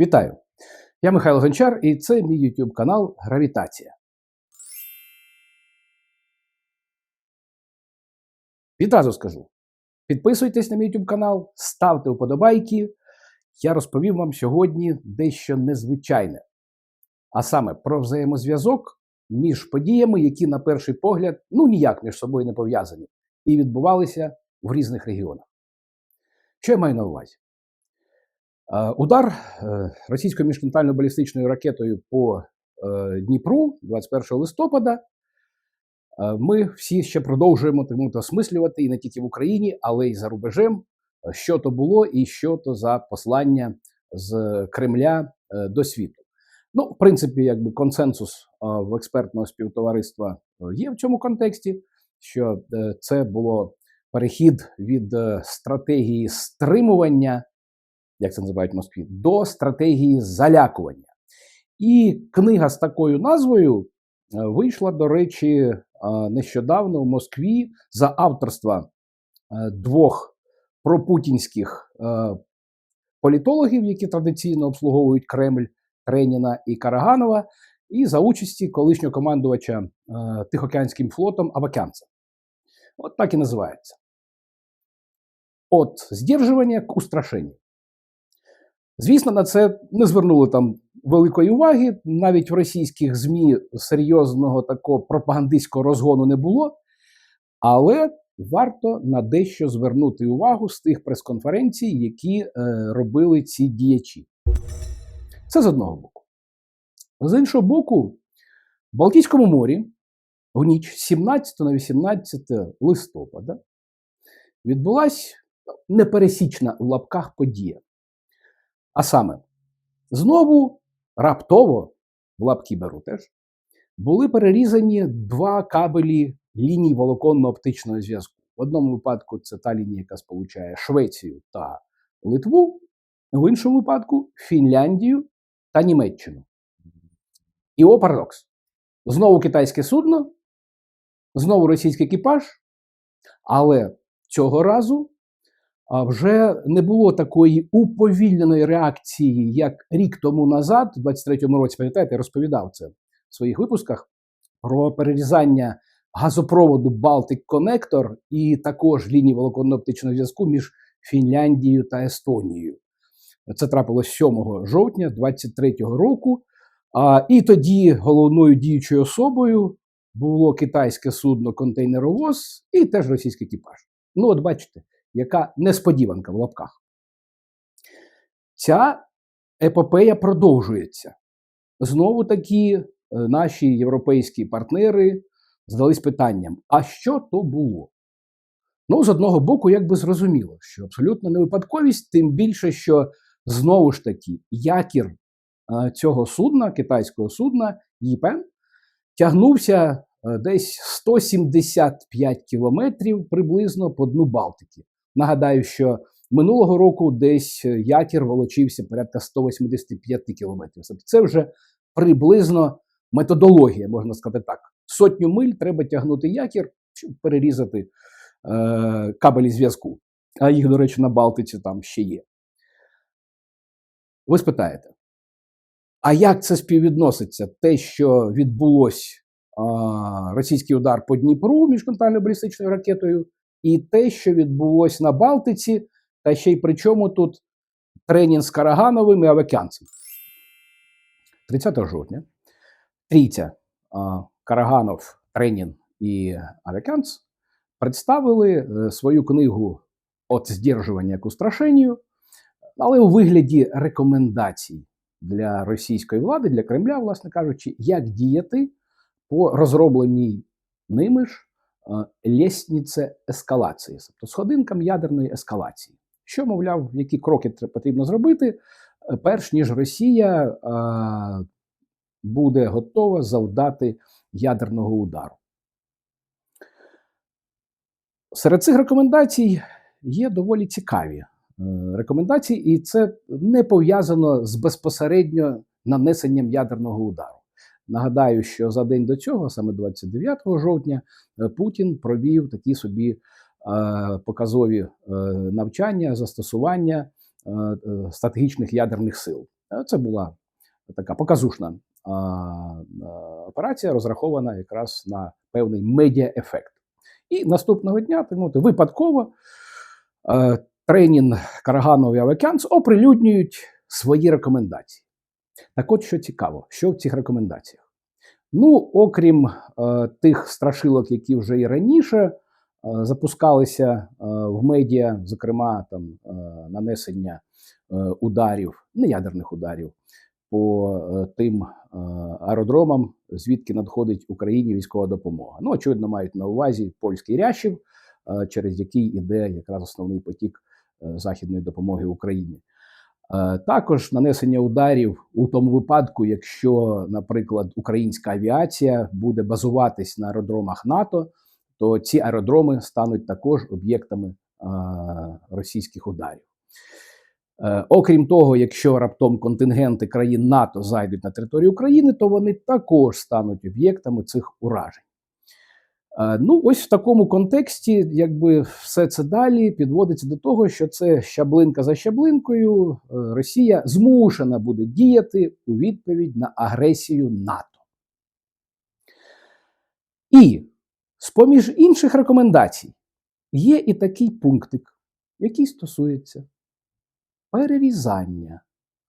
Вітаю! Я Михайло Гончар, і це мій YouTube канал Гравітація. Відразу скажу: підписуйтесь на мій YouTube канал, ставте вподобайки. Я розповім вам сьогодні дещо незвичайне, а саме про взаємозв'язок між подіями, які, на перший погляд, ну ніяк між собою не пов'язані, і відбувалися в різних регіонах. Що я маю на увазі? Удар е, російською міжконтинентально-балістичною ракетою по е, Дніпру 21 листопада. Ми всі ще продовжуємо мовити, осмислювати і не тільки в Україні, але й за рубежем, що то було і що то за послання з Кремля до світу. Ну, в принципі, якби консенсус в експертного співтовариства є в цьому контексті, що це було перехід від стратегії стримування як це називають в Москві, до стратегії залякування. І книга з такою назвою е, вийшла, до речі, е, нещодавно в Москві за авторства е, двох пропутінських політологів, які традиційно обслуговують Кремль Треніна і Караганова, і за участі колишнього командувача Тихоокеанським флотом Авакянца. От так і називається. От здержування к устрашенню. Звісно, на це не звернули там великої уваги. Навіть в російських ЗМІ серйозного такого пропагандистського розгону не було. Але варто на дещо звернути увагу з тих прес-конференцій, які е, робили ці діячі. Це з одного боку. З іншого боку, в Балтійському морі в ніч 17 на 18 листопада відбулася непересічна в лапках подія. А саме, знову раптово, в лапки беру теж, були перерізані два кабелі ліній волоконно-оптичного зв'язку. В одному випадку це та лінія, яка сполучає Швецію та Литву, в іншому випадку Фінляндію та Німеччину. І о парадокс. Знову китайське судно, знову російський екіпаж, але цього разу вже не було такої уповільненої реакції, як рік тому назад, у 23-му році, пам'ятаєте, я розповідав це в своїх випусках про перерізання газопроводу Baltic Connector і також лінії волоконно-оптичного зв'язку між Фінляндією та Естонією. Це трапилось 7 жовтня 23-го року. А, І тоді головною діючою особою було китайське судно контейнеровоз і теж російський екіпаж. Ну, от бачите яка несподіванка в лапках. Ця епопея продовжується. Знову таки, е, наші європейські партнери здались питанням: а що то було? Ну, з одного боку, якби зрозуміло, що абсолютно не випадковість, тим більше, що знову ж таки якір е, цього судна, китайського судна, Єпен, тягнувся е, десь 175 кілометрів приблизно по дну Балтики. Нагадаю, що минулого року десь якір волочився порядка 185 кілометрів. Тобто це вже приблизно методологія, можна сказати так. Сотню миль треба тягнути якір, щоб перерізати е, кабелі зв'язку. А їх, до речі, на Балтиці там ще є. Ви спитаєте, а як це співвідноситься? Те, що відбулось а, російський удар по Дніпру міжконтинентальною балістичною ракетою, і те, що відбулось на Балтиці, та ще й при чому тут тренінг з Карагановим і Авакянцем. 30 жовтня трійця Караганов, Тренін і Авакянц представили е, свою книгу «От здержування к устрашенню», але у вигляді рекомендацій для російської влади, для Кремля, власне кажучи, як діяти по розробленій ними ж ліснице ескалації, тобто сходинкам ядерної ескалації. Що, мовляв, які кроки потрібно зробити, е, перш ніж Росія а, буде готова завдати ядерного удару. Серед цих рекомендацій є доволі цікаві е, рекомендації, і це не пов'язано з безпосередньо нанесенням ядерного удару. Нагадаю, що за день до цього, саме 29 жовтня, е, Путін провів такі собі е, показові е, навчання, застосування стратегічних ядерних сил. Це була така показушна операція, розрахована якраз на певний медіа-ефект. І наступного дня, так випадково тренінг Караганов і Авакянц оприлюднюють свої рекомендації. Так от, що цікаво, що в цих рекомендаціях? Ну, окрім е, тих страшилок, які вже і раніше е, запускалися е, в медіа, зокрема там е, нанесення е, ударів, неядерних ударів по е, тим е, аеродромам, звідки надходить Україні військова допомога. Ну, очевидно, мають на увазі польський рящів, е, через який іде якраз основний потік е, західної допомоги Україні. Е, Також нанесення ударів у тому випадку, якщо, наприклад, українська авіація буде базуватись на аеродромах НАТО, то ці аеродроми стануть також об'єктами е, російських ударів. Е, Окрім того, якщо раптом контингенти країн НАТО зайдуть на територію України, то вони також стануть об'єктами цих уражень. Е, Ну, ось в такому контексті, якби все це далі підводиться до того, що це щаблинка за щаблинкою, е, Росія змушена буде діяти у відповідь на агресію НАТО. І з-поміж інших рекомендацій є і такий пунктик, який стосується перерізання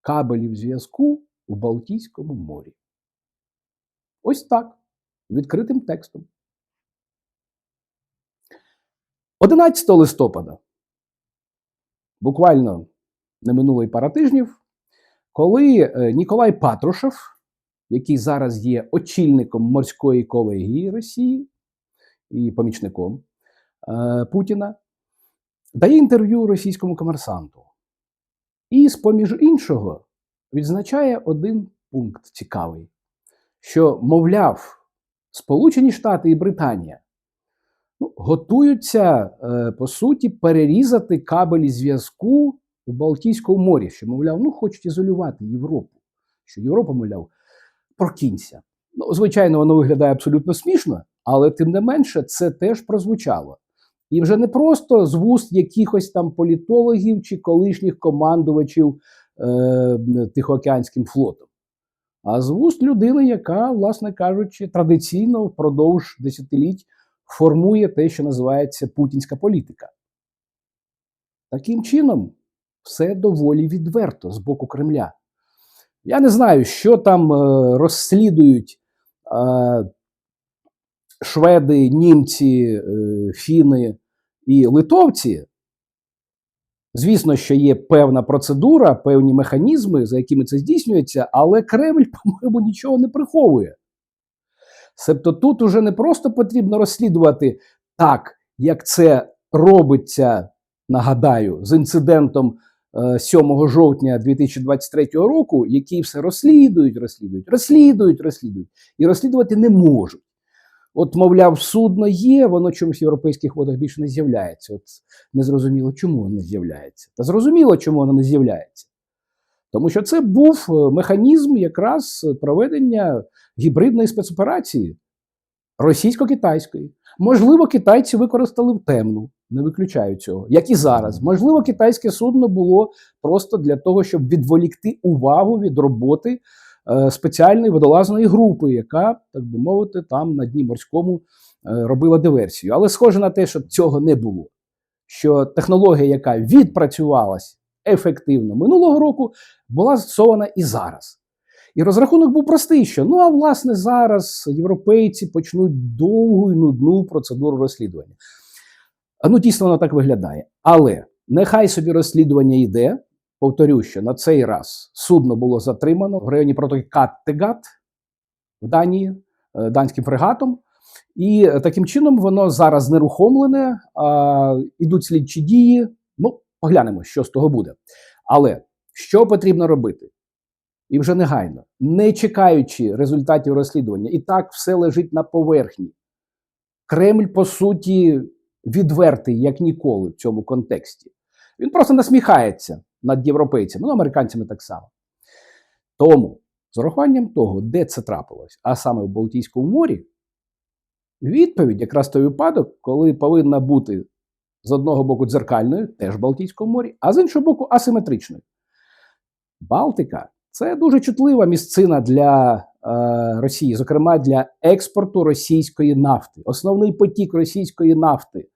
кабелів зв'язку у Балтійському морі. Ось так, відкритим текстом. 11 листопада, буквально не минуло й пара тижнів, коли е, Ніколай Патрушев, який зараз є очільником морської колегії Росії і помічником е, Путіна, дає інтерв'ю російському комерсанту. І, з-поміж іншого, відзначає один пункт цікавий: що, мовляв, Сполучені Штати і Британія ну, готуються, е, по суті, перерізати кабелі зв'язку у Балтійському морі, що, мовляв, ну, хочуть ізолювати Європу. Що Європа, мовляв, прокинься. Ну, звичайно, воно виглядає абсолютно смішно, але тим не менше це теж прозвучало. І вже не просто з вуст якихось там політологів чи колишніх командувачів е, Тихоокеанським флотом, а з вуст людини, яка, власне кажучи, традиційно впродовж десятиліть формує те, що називається путінська політика. Таким чином, все доволі відверто з боку Кремля. Я не знаю, що там е, розслідують е, шведи, німці, е, фіни і литовці. Звісно, що є певна процедура, певні механізми, за якими це здійснюється, але Кремль, по-моєму, нічого не приховує. Себто тут уже не просто потрібно розслідувати так, як це робиться, нагадаю, з інцидентом е, 7 жовтня 2023 року, які все розслідують, розслідують, розслідують, розслідують і розслідувати не можуть. От, мовляв, судно є, воно чомусь в європейських водах більше не з'являється. От незрозуміло, чому воно не з'являється. Та зрозуміло, чому воно не з'являється. Тому що це був е, механізм якраз проведення гібридної спецоперації російсько-китайської. Можливо, китайці використали в темну, не виключаю цього, як і зараз. Можливо, китайське судно було просто для того, щоб відволікти увагу від роботи е, спеціальної водолазної групи, яка, так би мовити, там на дні морському е, робила диверсію. Але схоже на те, що цього не було. Що технологія, яка відпрацювалась ефективно минулого року, була застосована і зараз. І розрахунок був простий, що ну а власне зараз європейці почнуть довгу і нудну процедуру розслідування. Ну, дійсно, воно так виглядає. Але нехай собі розслідування йде. Повторю, що на цей раз судно було затримано в районі протоки Каттегат в Данії е, данським фрегатом. І е, таким чином воно зараз нерухомлене, а, ідуть слідчі дії. Ну, поглянемо, що з того буде. Але що потрібно робити? І вже негайно, не чекаючи результатів розслідування, і так все лежить на поверхні. Кремль, по суті, відвертий, як ніколи в цьому контексті. Він просто насміхається над європейцями, ну, американцями так само. Тому, з урахуванням того, де це трапилось, а саме в Балтійському морі, відповідь якраз той випадок, коли повинна бути з одного боку дзеркальною, теж Балтійському морі, а з іншого боку, асиметричною. Балтика Це дуже чутлива місцина для е, Росії, зокрема для експорту російської нафти. Основний потік російської нафти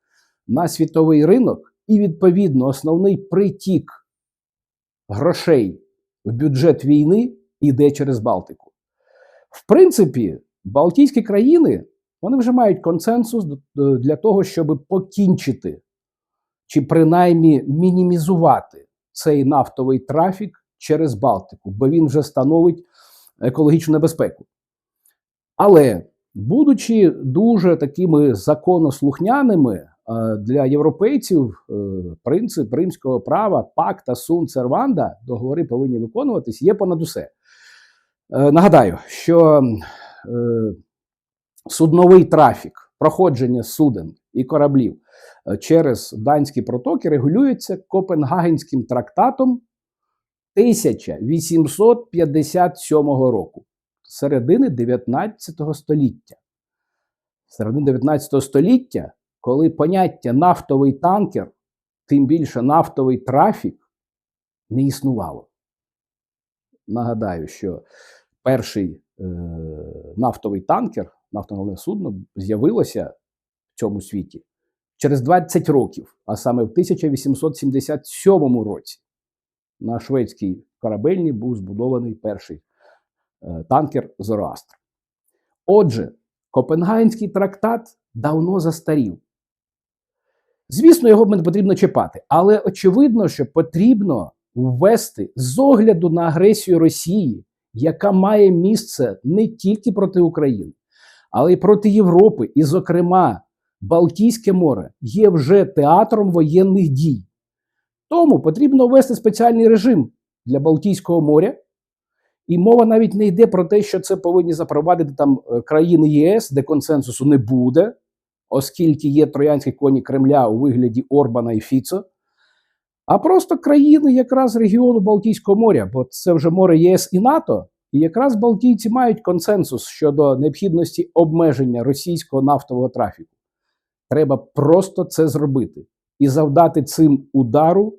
на світовий ринок, і, відповідно, основний притік грошей в бюджет війни йде через Балтику. В принципі, Балтійські країни вони вже мають консенсус для того, щоб покінчити чи принаймні мінімізувати цей нафтовий трафік через Балтику, бо він вже становить екологічну небезпеку. Але, будучи дуже такими законослухняними е, для європейців, е, принцип римського права, пакта сун серванда, договори повинні виконуватись, є понад усе. Е, Нагадаю, що судновий трафік, проходження суден і кораблів через данські протоки регулюється Копенгагенським трактатом 1857 року, середини 19 століття. Середини 19 століття, коли поняття нафтовий танкер, тим більше нафтовий трафік, не існувало. Нагадаю, що перший е, нафтовий танкер, нафтонове судно, з'явилося в цьому світі через 20 років, а саме в 1877 році. На шведській корабельні був збудований перший е, танкер Зороастр. Отже, Копенгагенський трактат давно застарів. Звісно, його не потрібно чіпати, але очевидно, що потрібно ввести з огляду на агресію Росії, яка має місце не тільки проти України, але й проти Європи, і, зокрема, Балтійське море є вже театром воєнних дій. Тому потрібно ввести спеціальний режим для Балтійського моря. І мова навіть не йде про те, що це повинні запровадити там е, країни ЄС, де консенсусу не буде, оскільки є троянські коні Кремля у вигляді Орбана і Фіцо, а просто країни якраз регіону Балтійського моря, бо це вже море ЄС і НАТО, і якраз Балтійці мають консенсус щодо необхідності обмеження російського нафтового трафіку. Треба просто це зробити і завдати цим удару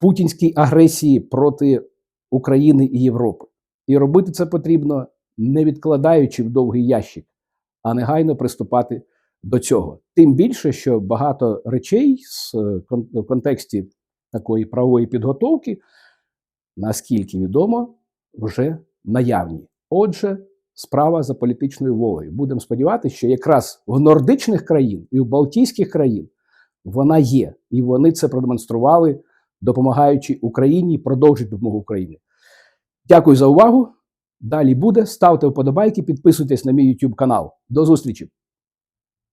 путінській агресії проти України і Європи. І робити це потрібно не відкладаючи в довгий ящик, а негайно приступати до цього. Тим більше, що багато речей е, в контексті такої правової підготовки, наскільки відомо, вже наявні. Отже, справа за політичною волею. Будемо сподіватися, що якраз в нордичних країн і в Балтійських країн вона є, і вони це продемонстрували, допомагаючи Україні, продовжити допомогу Україні. Дякую за увагу. Далі буде. Ставте вподобайки, підписуйтесь на мій YouTube канал. До зустрічі!